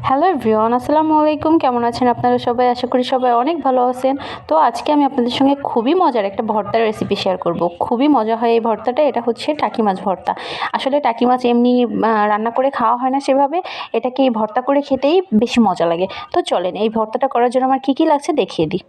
Hello ভিওন আসসালামু আলাইকুম। কেমন আছেন আপনারা সবাই? আশা করি সবাই অনেক ভালো আছেন। তো আজকে আমি আপনাদের সঙ্গে খুবই মজার একটা ভর্তার রেসিপি শেয়ার করব। খুবই মজা হয় এই ভর্তাটা। এটা হচ্ছে টাকি মাছ ভর্তা। আসলে টাকি মাছ এমনি রান্না করে খাওয়া হয় না সেভাবে। এটাকে এই ভর্তা করে খেতেই বেশি মজা লাগে। তো চলেন, এই ভর্তাটা করার জন্য আমার কী কী লাগছে দেখিয়ে দিই।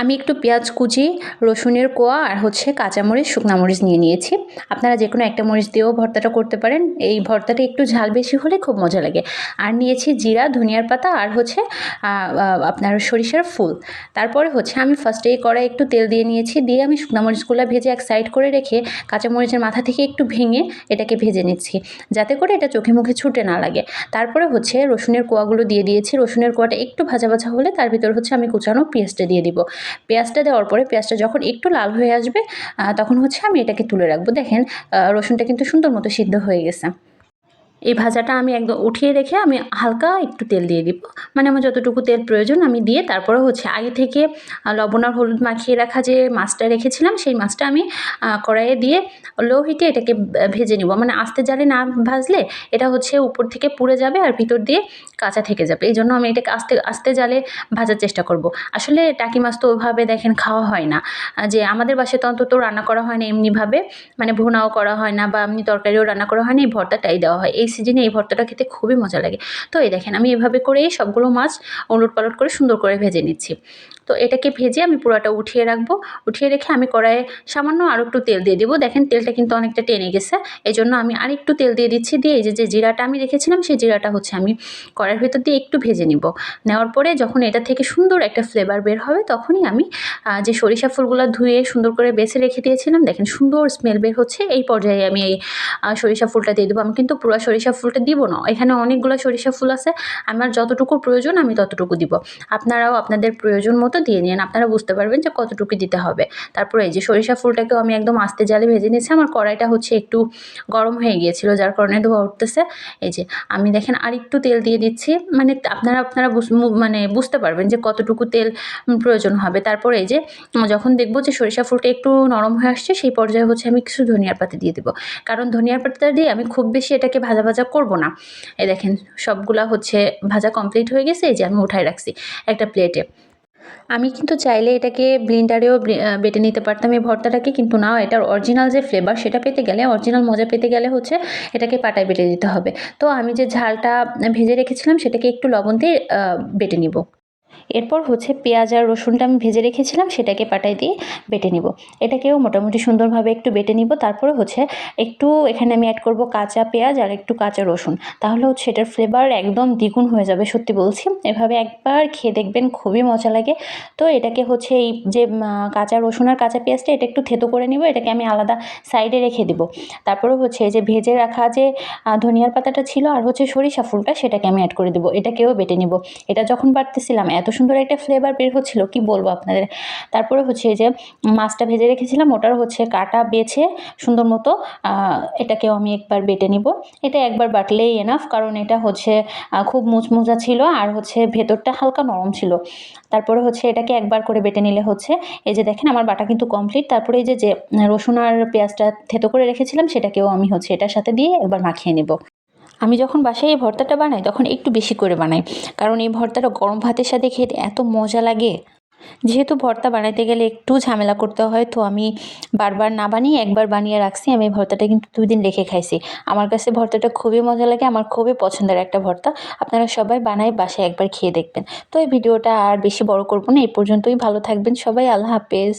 আমি একটু পেঁয়াজ কুচি, রসুনের কোয়া আর হচ্ছে কাঁচামরিচ, শুকনা মরিচ নিয়ে নিয়েছি। আপনারা যে কোনো একটা মরিচ দিয়েও ভর্তাটা করতে পারেন। এই ভর্তাটা একটু ঝাল বেশি হলে খুব মজা লাগে। আর নিয়েছি জিরা, ধনিয়ার পাতা আর হচ্ছে আপনার সরিষার ফুল। তারপরে হচ্ছে আমি ফার্স্টে এই কড়াই একটু তেল দিয়ে নিয়েছি। দিয়ে আমি শুকনা মরিচগুলো ভেজে এক সাইড করে রেখে কাঁচামরিচের মাথা থেকে একটু ভেঙে এটাকে ভেজে নিচ্ছি। যাতে করে এটা চোখে মুখে ছুটে না লাগে। তারপরে হচ্ছে রসুনের কোয়াগুলো দিয়ে দিয়েছি। রসুনের কোয়াটা একটু ভাজা ভাজা হলে তার ভিতর হচ্ছে আমি কুচানো পেঁয়াজটা দিয়ে দিব। পেঁয়াজটা দেওয়ার পরে পেঁয়াজটা যখন একটু লাল হয়ে আসবে তখন হচ্ছে আমি এটাকে তুলে রাখব। দেখেন রসুনটা কিন্তু সুন্দর মতো সিদ্ধ হয়ে গেছে। এই ভাজাটা আমি একদম উঠিয়ে রেখে আমি হালকা একটু তেল দিয়ে দিব। মানে আমার যতটুকু তেল প্রয়োজন আমি দিয়ে তারপরে হচ্ছে আগে থেকে লবণ আর হলুদ মাখিয়ে রাখা যে মাছটা রেখেছিলাম সেই মাছটা আমি কড়াইয়ে দিয়ে লো হিটে এটাকে ভেজে নিব। মানে আস্তে জালে না ভাজলে এটা হচ্ছে উপর থেকে পুড়ে যাবে আর ভিতর দিয়ে কাঁচা থেকে যাবে। এই জন্য আমি এটাকে আস্তে আস্তে জালে ভাজার চেষ্টা করব। আসলে টাকি মাছ তো ওইভাবে দেখেন খাওয়া হয় না। যে আমাদের বাসায় তো অন্তত রান্না করা হয় না এমনিভাবে। মানে ভুনাও করা হয় না বা এমনি তরকারিও রান্না করা হয় না, এই ভর্তাটাই দেওয়া হয়। এই সিজনে এই ভর্তাটা খেতে খুবই মজা লাগে। তো এই দেখেন, আমি এভাবে করেই সবগুলো মাছ ওলট পালট করে সুন্দর করে ভেজে নিচ্ছি। তো এটাকে ভেজে আমি পুরোটা উঠিয়ে রাখব। উঠিয়ে রেখে আমি কড়াইয়ে সামান্য আরও একটু তেল দিয়ে দেবো। দেখেন, তেলটা কিন্তু অনেকটা টেনে গেছে। এই জন্য আমি আর একটু তেল দিয়ে দিচ্ছি। দিয়ে এই যে যে জিরাটা আমি রেখেছিলাম, সেই জিরাটা হচ্ছে আমি কড়াইয়ের ভেতর দিয়ে একটু ভেজে নিব। নেওয়ার পরে যখন এটা থেকে সুন্দর একটা ফ্লেভার বের হবে, তখনই আমি যে সরিষা ফুলগুলো ধুয়ে সুন্দর করে বেছে রেখে দিয়েছিলাম, দেখেন সুন্দর স্মেল বের হচ্ছে। এই পর্যায়ে আমি এই সরিষা ফুলটা দিয়ে দেবো। আমি কিন্তু পুরো সরিষা ফুলটা দিব না। এখানে অনেকগুলো সরিষা ফুল আছে। আমার যতটুকু প্রয়োজন, আমি ততটুকু দিব। আপনারাও আপনাদের প্রয়োজন মতো দিয়ে নিন। আপনারা বুঝতে পারবেন যে কতটুকু দিতে হবে। তারপরে এই যে সরিষা ফুলটাকেও আমি একদম আস্তে জালে ভেজে নিয়েছি। আমার কড়াইটা হচ্ছে একটু গরম হয়ে গিয়েছিল, যার কারণে ধোয়া উঠতেছে। এই যে, আমি দেখেন আর একটু তেল দিয়ে দিচ্ছি। মানে আপনারা আপনারা মানে বুঝতে পারবেন যে কতটুকু তেল প্রয়োজন হবে। তারপরে এই যে, যখন দেখব যে সরিষা ফুলটা একটু নরম হয়ে আসছে, সেই পর্যায়ে হচ্ছে আমি কিছু ধনিয়ার পাতা দিয়ে দেবো। কারণ ধনিয়ার পাতা দিয়ে আমি খুব বেশি এটাকে ভাজা ভাজা করব না। এই দেখেন, সবগুলা হচ্ছে ভাজা কমপ্লিট হয়ে গেছে, এই যে আমি উঠাই রাখছি একটা প্লেটে আমি কিন্তু চাইলে এটাকে ব্লিন্ডারেও বেটে নিতে পারতাম এই ভর্তাটাকে, কিন্তু না, এটার অরিজিনাল যে ফ্লেভার সেটা পেতে গেলে অরিজিনাল মজা পেতে গেলে হচ্ছে এটাকে পাটায় বেটে দিতে হবে। তো আমি যে ঝালটা ভেজে রেখেছিলাম, সেটাকে একটু লবণ দিয়ে বেটে নিব। এরপর হচ্ছে পেঁয়াজ আর রসুনটা আমি ভেজে রেখেছিলাম, সেটাকে পাটায় দিয়ে বেটে নিব। এটাকেও মোটামুটি সুন্দরভাবে একটু বেটে নিব। তারপরে হচ্ছে একটু এখানে আমি অ্যাড করব কাঁচা পেঁয়াজ আর একটু কাঁচা রসুন। তাহলে হচ্ছে এটার ফ্লেভার একদম দ্বিগুণ হয়ে যাবে, সত্যি বলছি। এভাবে একবার খেয়ে দেখবেন, খুবই মজা লাগে। তো এটাকে হচ্ছে এই যে কাঁচা রসুন আর কাঁচা পেঁয়াজটা, এটা একটু থেতো করে নিব, এটাকে আমি আলাদা সাইডে রেখে দিব। তারপরে হচ্ছে এই যে ভেজে রাখা যে ধনিয়ার পাতাটা ছিল আর হচ্ছে সরিষা ফুলটা, সেটাকে আমি অ্যাড করে দেবো। এটাকেও বেটে নিব। এটা যখন বাটতেছিলাম, এত সুন্দর একটা ফ্লেভার বের হচ্ছিল, কি বলব আপনাদের? তারপরে হচ্ছে যে মাছটা ভেজে রেখেছিলাম, ওটার হচ্ছে কাটা বেছে সুন্দর মতো এটাকেও আমি একবার বেটে নিব। এটা একবার বাটলেই এনাফ কারণ এটা হচ্ছে খুব মুচমুচা ছিল আর হচ্ছে ভেতরটা হালকা নরম ছিল। তারপরে হচ্ছে এটাকে একবার করে বেটে নিলে হচ্ছে, এই যে দেখেন আমার বাটা কিন্তু কমপ্লিট তারপরে এই যে যে রসুন আর পেঁয়াজটা থেতো করে রেখেছিলাম, সেটাকেও আমি হচ্ছে এটার সাথে দিয়ে একবার মাখিয়ে নেব। আমি যখন বাসায় এই ভর্তাটা বানাই, তখন একটু বেশি করে বানাই। কারণ এই ভর্তাটা গরম ভাতের সাথে খেতে এত মজা লাগে। যেহেতু ভর্তা বানাইতে গেলে একটু ঝামেলা করতে হয়, তো আমি বারবার না বানিয়ে একবার বানিয়ে রাখছি। আমি এই ভর্তাটা কিন্তু দুই দিন রেখে খাইছি। আমার কাছে ভর্তাটা খুবই মজা লাগে, আমার খুবই পছন্দের একটা ভর্তা। আপনারা সবাই বানায় বাসায় একবার খেয়ে দেখবেন। তো এই ভিডিওটা আর বেশি বড় করব না, এই পর্যন্তই। ভালো থাকবেন সবাই, আল্লাহ হাফেজ।